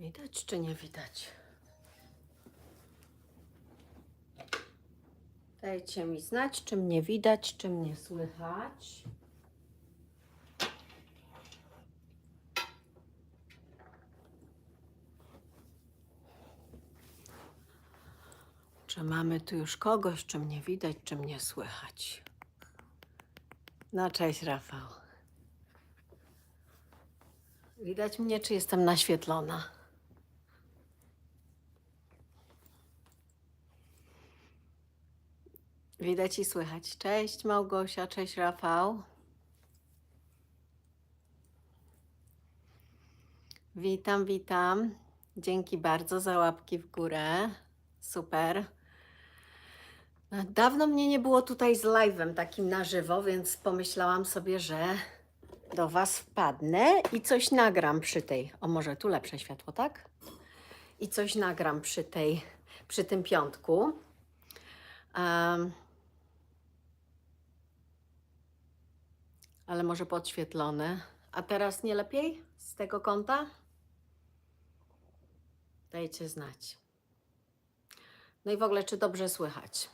Widać czy nie widać? Dajcie mi znać, czy mnie widać, czy mnie słychać. Czy mamy tu już kogoś, czy mnie widać, czy mnie słychać? No cześć Rafał. Widać mnie, czy jestem naświetlona? Widać i słychać. Cześć Małgosia, cześć Rafał. Witam, witam. Dzięki bardzo za łapki w górę. Super. No, Dawno mnie nie było tutaj z live'em takim na żywo, więc pomyślałam sobie, że do Was wpadnę i coś nagram przy tej. O, może tu lepsze światło, tak? I coś nagram przy tej, przy tym piątku. Em, ale może podświetlone. A teraz nie lepiej z tego kąta? Dajcie znać. No i w ogóle, czy dobrze słychać?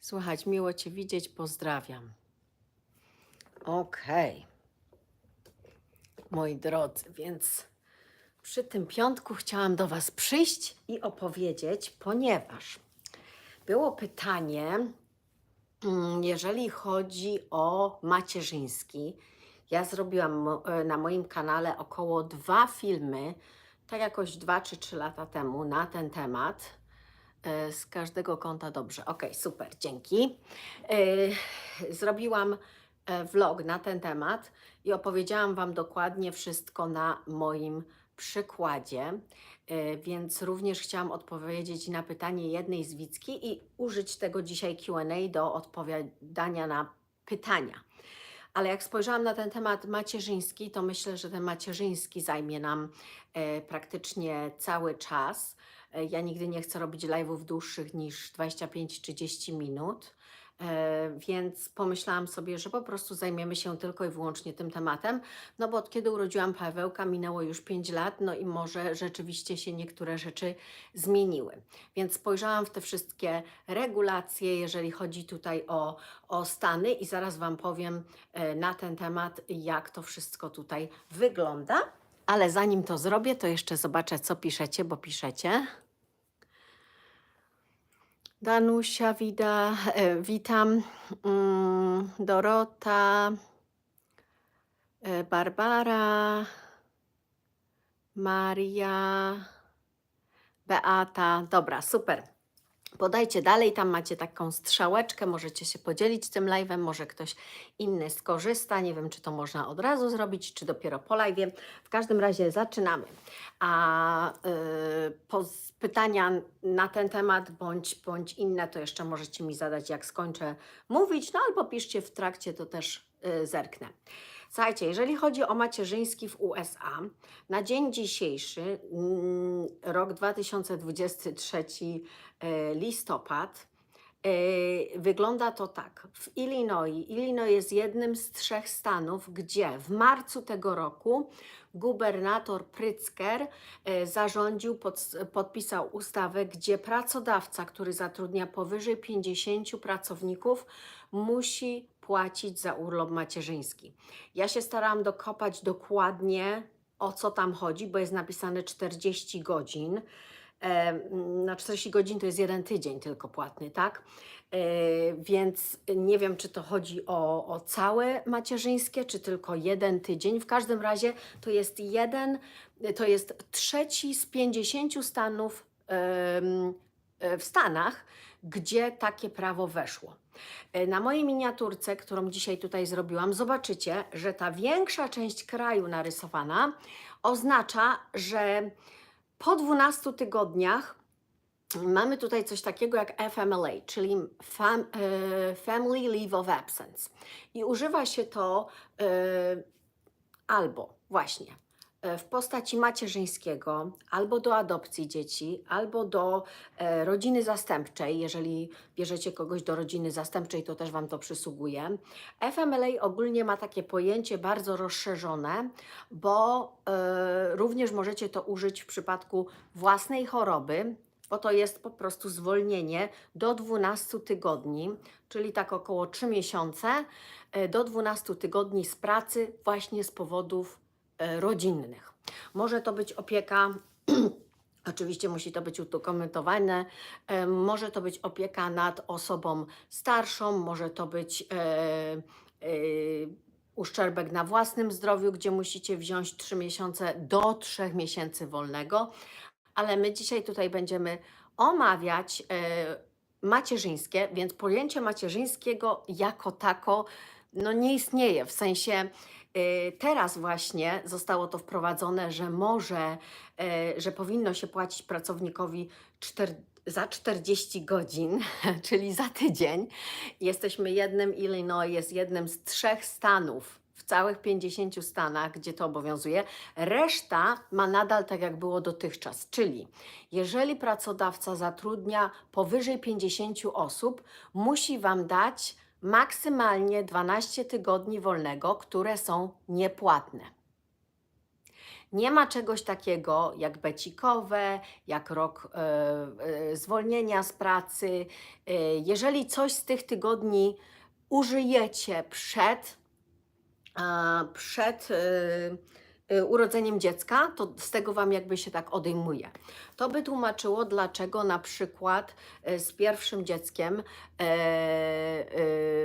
Słychać, miło Cię widzieć, pozdrawiam. Okej. Moi drodzy, więc przy tym piątku chciałam do Was przyjść i opowiedzieć, ponieważ było pytanie, jeżeli chodzi o macierzyński. Ja zrobiłam e, na moim kanale około dwa filmy, tak jakoś dwa czy trzy lata temu na ten temat. E, Z każdego kąta dobrze. Ok, super, dzięki. E, Zrobiłam vlog na ten temat i opowiedziałam Wam dokładnie wszystko na moim przykładzie. E, Więc również chciałam odpowiedzieć na pytanie jednej z Wicki i użyć tego dzisiaj QA do odpowiadania na pytania. Ale jak spojrzałam na ten temat macierzyński, to myślę, że ten macierzyński zajmie nam e, praktycznie cały czas. E, Ja nigdy nie chcę robić live'ów dłuższych niż 25-30 minut, więc pomyślałam sobie, że po prostu zajmiemy się tylko i wyłącznie tym tematem, no bo od kiedy urodziłam Pawełka minęło już 5 lat, no i może rzeczywiście się niektóre rzeczy zmieniły. Więc spojrzałam w te wszystkie regulacje, jeżeli chodzi tutaj o, o Stany i zaraz Wam powiem e, na ten temat, jak to wszystko tutaj wygląda. Ale zanim to zrobię, to jeszcze zobaczę, co piszecie, bo piszecie. Danusia, wida, e, witam. Mm, Dorota, e, Barbara, Maria, Beata. Dobra, super. Podajcie dalej, tam macie taką strzałeczkę, możecie się podzielić tym live'em, może ktoś inny skorzysta. Nie wiem, czy to można od razu zrobić, czy dopiero po live'ie. W każdym razie zaczynamy. A y, po, pytania na ten temat bądź, bądź inne, to jeszcze możecie mi zadać, jak skończę mówić, no albo piszcie w trakcie, to też y, zerknę. Słuchajcie, jeżeli chodzi o macierzyński w USA, na dzień dzisiejszy, mm, rok 2023, e, listopad, e, wygląda to tak. W Illinois, Illinois jest jednym z trzech stanów, gdzie w marcu tego roku gubernator Pritzker e, zarządził, pod, podpisał ustawę, gdzie pracodawca, który zatrudnia powyżej 50 pracowników, musi płacić za urlop macierzyński. Ja się starałam dokopać dokładnie o co tam chodzi, bo jest napisane 40 godzin. E, Na 40 godzin to jest jeden tydzień tylko płatny, tak? E, Więc nie wiem, czy to chodzi o, o całe macierzyńskie, czy tylko jeden tydzień. W każdym razie to jest jeden, to jest trzeci z 50 stanów e, w Stanach, gdzie takie prawo weszło. E, Na mojej miniaturce, którą dzisiaj tutaj zrobiłam, zobaczycie, że ta większa część kraju narysowana oznacza, że po 12 tygodniach mamy tutaj coś takiego jak FMLA, czyli fam, e, Family Leave of Absence. I używa się to e, albo właśnie w postaci macierzyńskiego, albo do adopcji dzieci, albo do e, rodziny zastępczej. Jeżeli bierzecie kogoś do rodziny zastępczej, to też Wam to przysługuje. FMLA ogólnie ma takie pojęcie bardzo rozszerzone, bo e, również możecie to użyć w przypadku własnej choroby, bo to jest po prostu zwolnienie do 12 tygodni, czyli tak około 3 miesiące, e, do 12 tygodni z pracy właśnie z powodów e, rodzinnych. Może to być opieka. Oczywiście musi to być udokumentowane. E, Może to być opieka nad osobą starszą, może to być e, e, uszczerbek na własnym zdrowiu, gdzie musicie wziąć 3 miesiące do 3 miesięcy wolnego. Ale my dzisiaj tutaj będziemy omawiać e, macierzyńskie, więc pojęcie macierzyńskiego jako tako no nie istnieje. W sensie teraz właśnie zostało to wprowadzone, że może, e, że powinno się płacić pracownikowi za 40 godzin, czyli za tydzień. Jesteśmy jednym, Illinois jest jednym z trzech stanów w całych 50 stanach, gdzie to obowiązuje. Reszta ma nadal tak, jak było dotychczas, czyli jeżeli pracodawca zatrudnia powyżej 50 osób, musi Wam dać maksymalnie 12 tygodni wolnego, które są niepłatne. Nie ma czegoś takiego jak becikowe, jak rok e, e, zwolnienia z pracy. E, jeżeli coś z tych tygodni użyjecie przed, a, przed e, urodzeniem dziecka, to z tego Wam jakby się tak odejmuje. To by tłumaczyło, dlaczego na przykład e, z pierwszym dzieckiem e,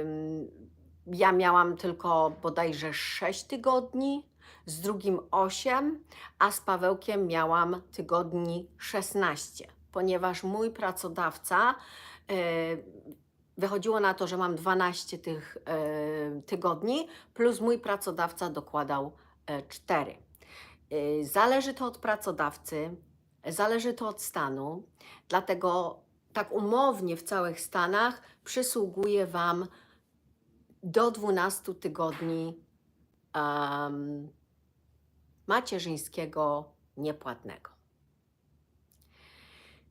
ym, ja miałam tylko bodajże 6 tygodni, z drugim 8, a z Pawełkiem miałam tygodni 16, ponieważ mój pracodawca e, wychodziło na to, że mam 12 tych e, tygodni, plus mój pracodawca dokładał e, 4. Y, Zależy to od pracodawcy, zależy to od stanu, dlatego tak umownie w całych Stanach przysługuje Wam do 12 tygodni em, macierzyńskiego niepłatnego.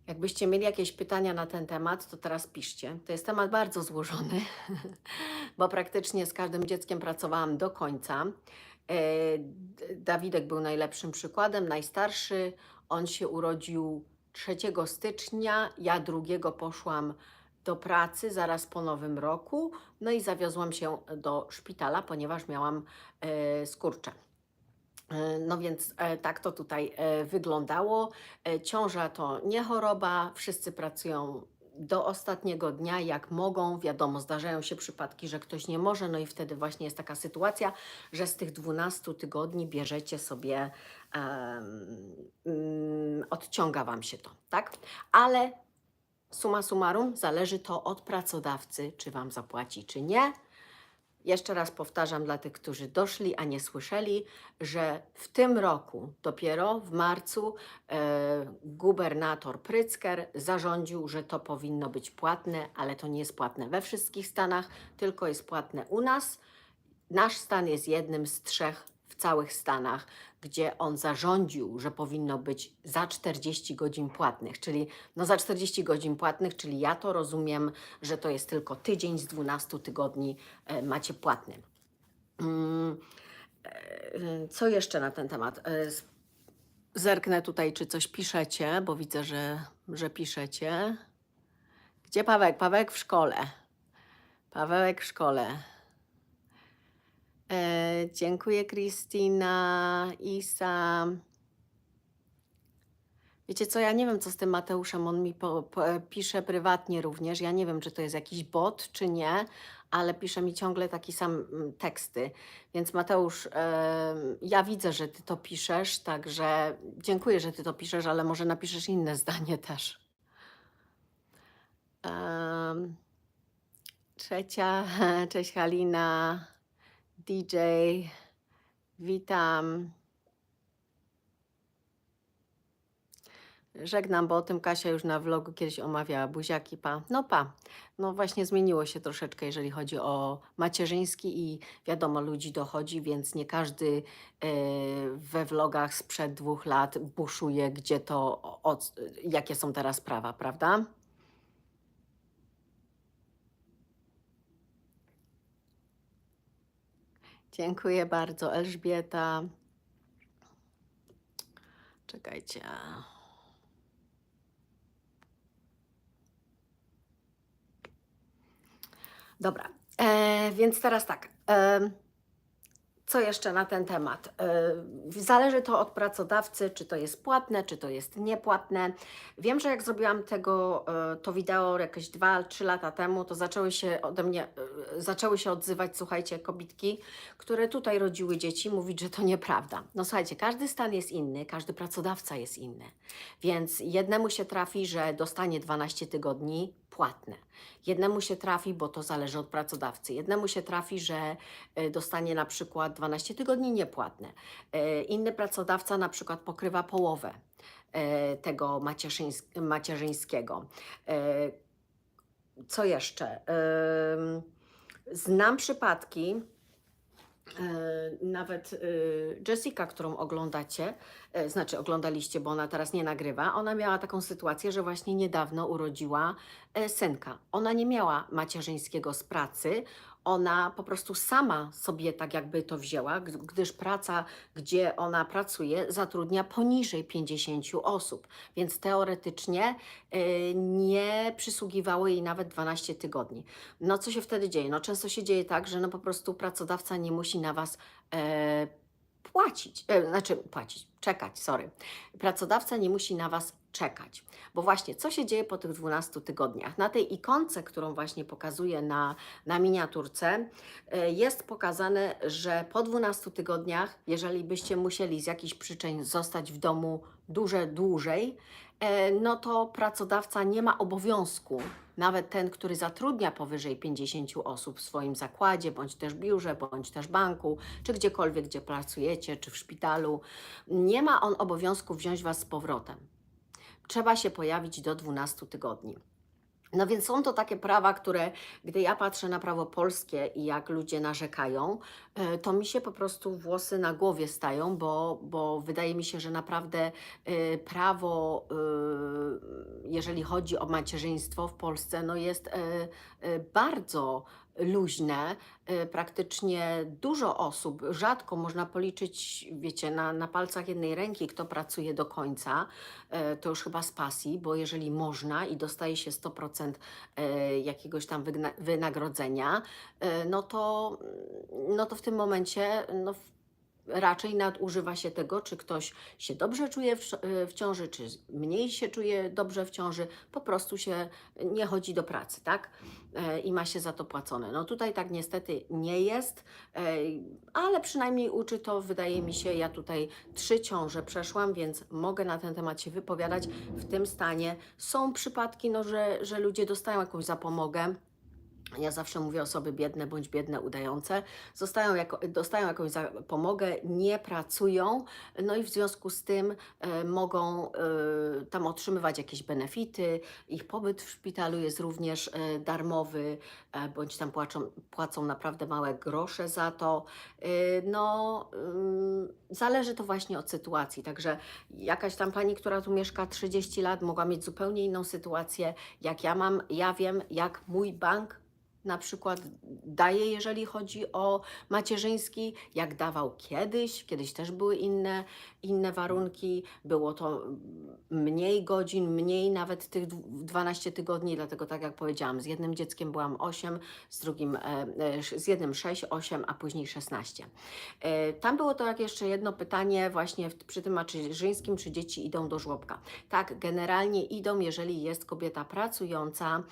Jakbyście mieli jakieś pytania na ten temat, to teraz piszcie. To jest temat bardzo złożony, bo praktycznie z każdym dzieckiem pracowałam do końca. E, Dawidek był najlepszym przykładem, najstarszy. On się urodził 3 stycznia, ja drugiego poszłam do pracy zaraz po nowym roku, no i zawiozłam się do szpitala, ponieważ miałam e, skurcze. E, No więc tak to tutaj wyglądało. Ciąża to nie choroba, wszyscy pracują do ostatniego dnia, jak mogą. Wiadomo, zdarzają się przypadki, że ktoś nie może, no i wtedy właśnie jest taka sytuacja, że z tych 12 tygodni bierzecie sobie, mm, odciąga Wam się to, tak? Ale summa summarum, zależy to od pracodawcy, czy Wam zapłaci, czy nie. Jeszcze raz powtarzam dla tych, którzy doszli, a nie słyszeli, że w tym roku, dopiero w marcu, e, gubernator Prycker zarządził, że to powinno być płatne, ale to nie jest płatne we wszystkich stanach, tylko jest płatne u nas. Nasz stan jest jednym z trzech w całych Stanach, gdzie on zarządził, że powinno być za 40 godzin płatnych, czyli no za 40 godzin płatnych, czyli ja to rozumiem, że to jest tylko tydzień z 12 tygodni e, macie płatny. Mm, e, Co jeszcze na ten temat? E, Zerknę tutaj, czy coś piszecie, bo widzę, że, że piszecie. Gdzie Pawełek? Pawełek w szkole. Pawełek w szkole. E, dziękuję, Krystyna, Isa. Wiecie co, ja nie wiem, co z tym Mateuszem. On mi po, po, pisze prywatnie również. Ja nie wiem, czy to jest jakiś bot, czy nie, ale pisze mi ciągle taki sam mm, teksty. Więc Mateusz, e, ja widzę, że ty to piszesz, także dziękuję, że ty to piszesz, ale może napiszesz inne zdanie też. Em, trzecia, cześć Halina, DJ, witam. Żegnam, bo o tym Kasia już na vlogu kiedyś omawiała buziaki pa. No pa. No właśnie zmieniło się troszeczkę, jeżeli chodzi o macierzyński i wiadomo, ludzi dochodzi, więc nie każdy e, we vlogach sprzed dwóch lat buszuje, gdzie to, jakie są teraz prawa, prawda? Dziękuję bardzo, Elżbieta. Czekajcie. Dobra, e, więc teraz tak. E, co jeszcze na ten temat? E, Zależy to od pracodawcy, czy to jest płatne, czy to jest niepłatne. Wiem, że jak zrobiłam tego, e, to wideo jakieś 2-3 lata temu, to zaczęły się ode mnie, e, zaczęły się odzywać, słuchajcie, kobitki, które tutaj rodziły dzieci, mówić, że to nieprawda. No słuchajcie, każdy stan jest inny, każdy pracodawca jest inny. Więc jednemu się trafi, że dostanie 12 tygodni płatne. Jednemu się trafi, bo to zależy od pracodawcy. Jednemu się trafi, że e, dostanie na przykład 12 tygodni niepłatne. E, Inny pracodawca na przykład pokrywa połowę e, tego macierzyńs- macierzyńskiego. Co jeszcze? Znam przypadki, nawet e, Jessica, którą oglądacie, e, znaczy oglądaliście, bo ona teraz nie nagrywa, ona miała taką sytuację, że właśnie niedawno urodziła e, synka. Ona nie miała macierzyńskiego z pracy, ona po prostu sama sobie tak jakby to wzięła, gdy- gdyż praca, gdzie ona pracuje, zatrudnia poniżej 50 osób, więc teoretycznie e, nie przysługiwało jej nawet 12 tygodni. No co się wtedy dzieje? No często się dzieje tak, że no po prostu pracodawca nie musi na Was e, płacić, e, znaczy płacić, czekać, sorry. Pracodawca nie musi na Was czekać. Bo właśnie, co się dzieje po tych 12 tygodniach? Na tej ikonce, którą właśnie pokazuję na, na miniaturce, e, jest pokazane, że po 12 tygodniach, jeżeli byście musieli z jakichś przyczyn zostać w domu duże dłużej, e, no to pracodawca nie ma obowiązku, nawet ten, który zatrudnia powyżej 50 osób w swoim zakładzie, bądź też biurze, bądź też banku, czy gdziekolwiek, gdzie pracujecie, czy w szpitalu, nie ma on obowiązku wziąć Was z powrotem. Trzeba się pojawić do 12 tygodni. No więc są to takie prawa, które gdy ja patrzę na prawo polskie i jak ludzie narzekają, e, to mi się po prostu włosy na głowie stają, bo, bo wydaje mi się, że naprawdę e, prawo, e, jeżeli chodzi o macierzyństwo w Polsce, no jest bardzo luźne. E, Praktycznie dużo osób, rzadko można policzyć, wiecie, na, na palcach jednej ręki, kto pracuje do końca. E, To już chyba z pasji, bo jeżeli można i dostaje się 100% e, jakiegoś tam wynagrodzenia, no to, no to w tym momencie no, raczej nadużywa się tego, czy ktoś się dobrze czuje w, ciąży, czy mniej się czuje dobrze w ciąży, po prostu się nie chodzi do pracy, tak? E, I ma się za to płacone. No tutaj tak niestety nie jest, e, ale przynajmniej uczy to, wydaje mi się, ja tutaj trzy ciąże przeszłam, więc mogę na ten temat się wypowiadać. W tym stanie są przypadki, no, że, że ludzie dostają jakąś zapomogę. Ja zawsze mówię osoby biedne bądź biedne udające, zostają jako, dostają jakąś zapomogę, nie pracują, no i w związku z tym e, mogą e, tam otrzymywać jakieś benefity. Ich pobyt w szpitalu jest również e, darmowy, e, bądź tam płacą, płacą naprawdę małe grosze za to. E, no, ym, zależy to właśnie od sytuacji. Także jakaś tam pani, która tu mieszka 30 lat, mogła mieć zupełnie inną sytuację, jak ja mam. Ja wiem, jak mój bank na przykład daje, jeżeli chodzi o macierzyński, jak dawał kiedyś. Kiedyś też były inne, inne warunki, było to mniej godzin, mniej nawet tych dw- 12 tygodni, dlatego tak jak powiedziałam, z jednym dzieckiem byłam 8, z drugim, e, e, z jednym 6, 8, a później 16. E, Tam było to jak jeszcze jedno pytanie właśnie przy tym macierzyńskim, czy dzieci idą do żłobka. Tak, generalnie idą, jeżeli jest kobieta pracująca,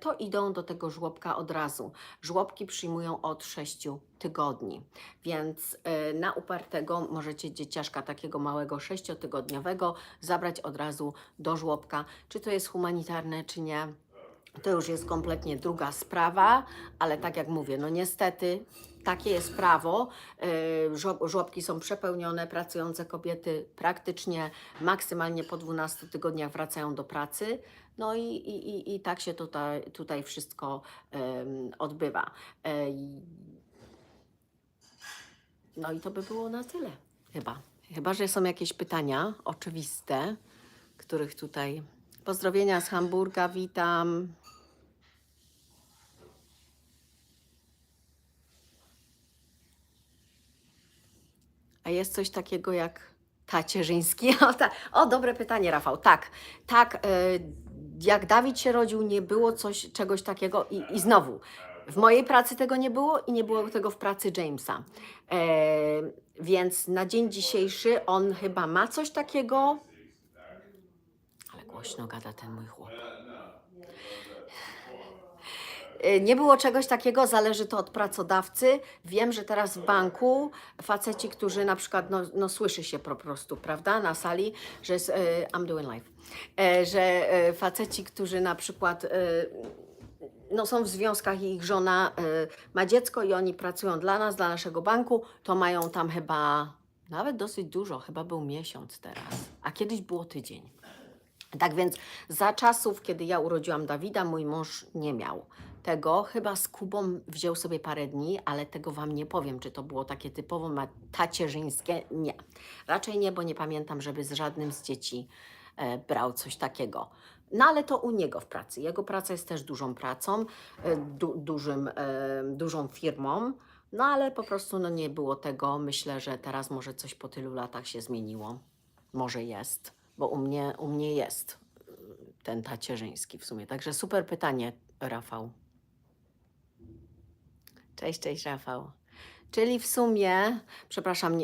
to idą do tego żłobka od razu. Żłobki przyjmują od 6 tygodni, więc e, na upartego możecie dzieciaszka takiego małego sześciotygodniowego zabrać od razu do żłobka. Czy to jest humanitarne, czy nie? to już jest kompletnie druga sprawa, ale tak jak mówię, no niestety takie jest prawo. Żo- Żłobki są przepełnione, pracujące kobiety praktycznie maksymalnie po 12 tygodniach wracają do pracy. No i, i, i, tak się tutaj, tutaj wszystko em, odbywa. Ej, No i to by było na tyle, chyba. Chyba, że są jakieś pytania oczywiste, których tutaj. Pozdrowienia z Hamburga, witam. A jest coś takiego jak tacierzyński? O, ta, o dobre pytanie, Rafał. Tak, tak. e, jak Dawid się rodził, nie było coś, czegoś takiego i, i znowu. W mojej pracy tego nie było i nie było tego w pracy Jamesa. E, więc na dzień dzisiejszy on chyba ma coś takiego. Ale głośno gada ten mój chłop. Y, Nie było czegoś takiego, zależy to od pracodawcy. Wiem, że teraz w banku faceci, którzy na przykład, no, no słyszy się po prostu, prawda, na sali, że jest, y, I'm doing live, e, że y, faceci, którzy na przykład y, no, są w związkach i ich żona y, ma dziecko i oni pracują dla nas, dla naszego banku, to mają tam chyba nawet dosyć dużo, chyba był miesiąc teraz, a kiedyś było tydzień. Tak więc za czasów, kiedy ja urodziłam Dawida, mój mąż nie miał tego. Chyba z Kubą wziął sobie parę dni, ale tego Wam nie powiem, czy to było takie typowo tacierzyńskie. Nie. Raczej nie, bo nie pamiętam, żeby z żadnym z dzieci e, brał coś takiego. No ale to u niego w pracy. Jego praca jest też dużą pracą, e, du, dużym, e, dużą firmą. No ale po prostu no, nie było tego. Myślę, że teraz może coś po tylu latach się zmieniło. Może jest, bo u mnie, u mnie jest ten tacierzyński w sumie. Także super pytanie, Rafał. Cześć, cześć, Rafał. Czyli w sumie, przepraszam,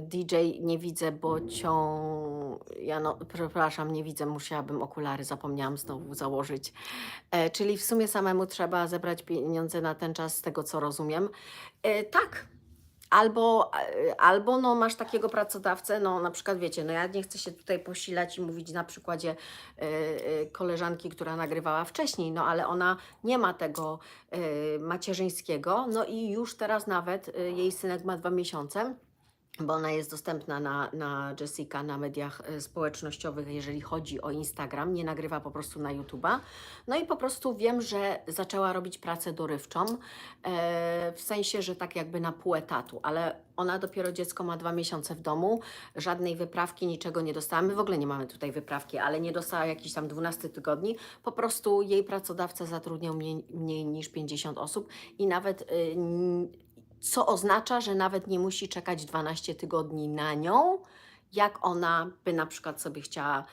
DJ nie widzę, bo cią... Ja no, przepraszam, nie widzę, musiałabym okulary, zapomniałam znowu założyć. E, czyli w sumie samemu trzeba zebrać pieniądze na ten czas, z tego co rozumiem. E, tak. Albo, e, albo no, masz takiego pracodawcę, no na przykład wiecie, no ja nie chcę się tutaj posilać i mówić na przykładzie e, koleżanki, która nagrywała wcześniej, no ale ona nie ma tego e, macierzyńskiego, no i już teraz nawet e, jej synek ma dwa miesiące bo ona jest dostępna na, na Jessica na mediach e, społecznościowych, jeżeli chodzi o Instagram, nie nagrywa po prostu na YouTube'a. No i po prostu wiem, że zaczęła robić pracę dorywczą, e, w sensie, że tak jakby na pół etatu, ale ona dopiero dziecko ma dwa miesiące w domu, żadnej wyprawki, niczego nie dostała. My w ogóle nie mamy tutaj wyprawki, ale nie dostała jakichś tam 12 tygodni. Po prostu jej pracodawca zatrudniał mniej, mniej niż 50 osób i nawet y, co oznacza, że nawet nie musi czekać 12 tygodni na nią, jak ona by na przykład sobie chciała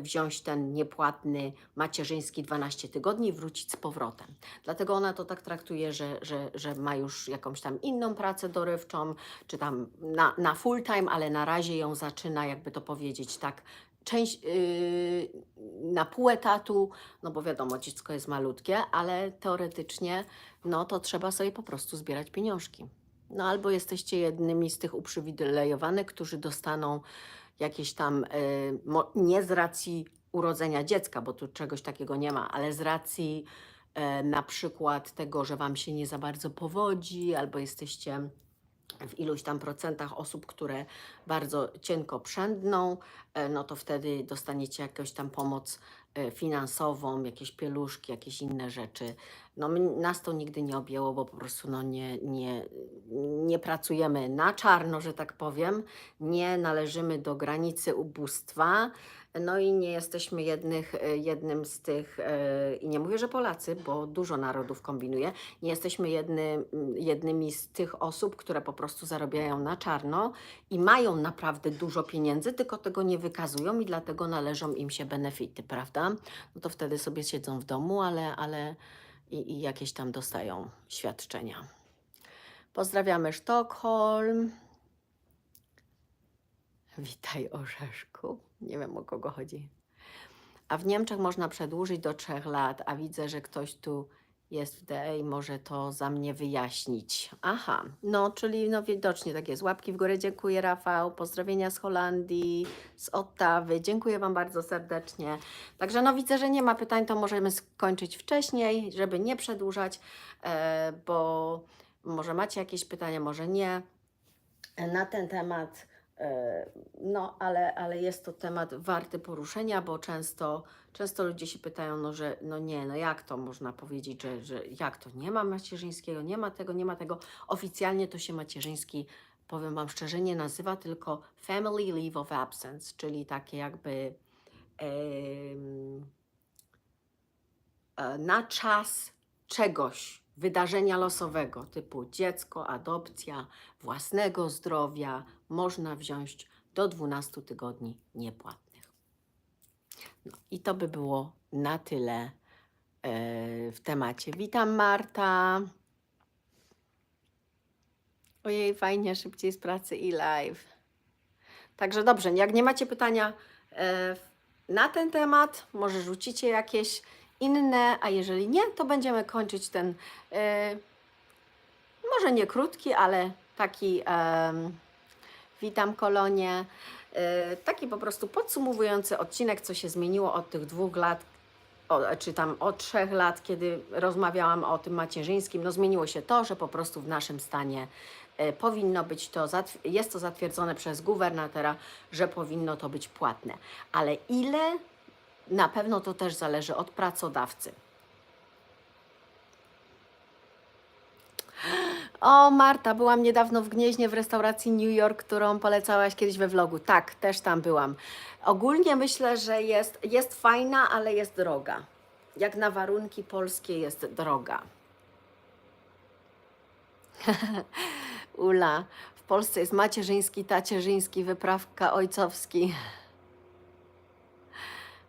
wziąć ten niepłatny macierzyński 12 tygodni i wrócić z powrotem. Dlatego ona to tak traktuje, że, że, że ma już jakąś tam inną pracę dorywczą, czy tam na, na full time, ale na razie ją zaczyna, jakby to powiedzieć, tak część yy, na pół etatu, no bo wiadomo, dziecko jest malutkie, ale teoretycznie no to trzeba sobie po prostu zbierać pieniążki. No albo jesteście jednymi z tych uprzywilejowanych, którzy dostaną jakieś tam, y, mo- nie z racji urodzenia dziecka, bo tu czegoś takiego nie ma, ale z racji e, na przykład tego, że Wam się nie za bardzo powodzi, albo jesteście w iluś tam procentach osób, które bardzo cienko przędną, e, no to wtedy dostaniecie jakąś tam pomoc e, finansową, jakieś pieluszki, jakieś inne rzeczy. No nas to nigdy nie objęło, bo po prostu no nie, nie, nie pracujemy na czarno, że tak powiem, nie należymy do granicy ubóstwa, no i nie jesteśmy jednych, e, jednym z tych, e, i nie mówię, że Polacy, bo dużo narodów kombinuje, nie jesteśmy jedny, jednymi z tych osób, które po prostu zarabiają na czarno i mają naprawdę dużo pieniędzy, tylko tego nie wykazują i dlatego należą im się benefity, prawda? No to wtedy sobie siedzą w domu, ale, ale i, i jakieś tam dostają świadczenia. Pozdrawiamy Sztokholm. Witaj Orzeszku. Nie wiem o kogo chodzi. A w Niemczech można przedłużyć do trzech lat, a widzę, że ktoś tu jest w DE i może to za mnie wyjaśnić. Aha, no czyli no widocznie tak jest. Łapki w górę, dziękuję Rafał, pozdrowienia z Holandii, z Ottawy, dziękuję Wam bardzo serdecznie. Także no widzę, że nie ma pytań, to możemy skończyć wcześniej, żeby nie przedłużać, e, bo może macie jakieś pytania, może nie na ten temat. E, No, ale, ale jest to temat warty poruszenia, bo często, często ludzie się pytają, no, że no nie, no jak to można powiedzieć, że, że jak to nie ma macierzyńskiego, nie ma tego, nie ma tego. Oficjalnie to się macierzyński, powiem Wam szczerze, nie nazywa, tylko Family Leave of Absence, czyli takie jakby e, na czas czegoś, wydarzenia losowego, typu dziecko, adopcja, własnego zdrowia, można wziąć do 12 tygodni niepłatnych. No, I to by było na tyle e, w temacie. Witam Marta. Ojej, fajnie, szybciej z pracy i live. Także dobrze, jak nie macie pytania e, na ten temat, może rzucicie jakieś inne, a jeżeli nie, to będziemy kończyć ten e, może nie krótki, ale taki em, witam kolonie, e, taki po prostu podsumowujący odcinek, co się zmieniło od tych dwóch lat, o, czy tam od trzech lat, kiedy rozmawiałam o tym macierzyńskim, no zmieniło się to, że po prostu w naszym stanie e, powinno być to, jest to zatwierdzone przez gubernatora, że powinno to być płatne. Ale ile? Na pewno to też zależy od pracodawcy. O, Marta, byłam niedawno w Gnieźnie w restauracji New York, którą polecałaś kiedyś we vlogu. Tak, też tam byłam. Ogólnie myślę, że jest, jest fajna, ale jest droga. Jak na warunki polskie jest droga. Ula, w Polsce jest macierzyński, tacierzyński, wyprawka ojcowski.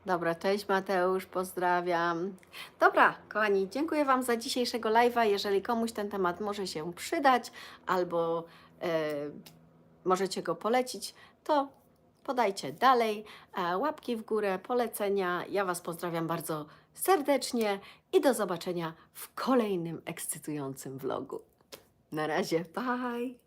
Dobra, cześć Mateusz, pozdrawiam. Dobra, kochani, dziękuję Wam za dzisiejszego live'a. Jeżeli komuś ten temat może się przydać albo e, możecie go polecić, to podajcie dalej. E, łapki w górę, polecenia. Ja Was pozdrawiam bardzo serdecznie i do zobaczenia w kolejnym ekscytującym vlogu. Na razie, bye!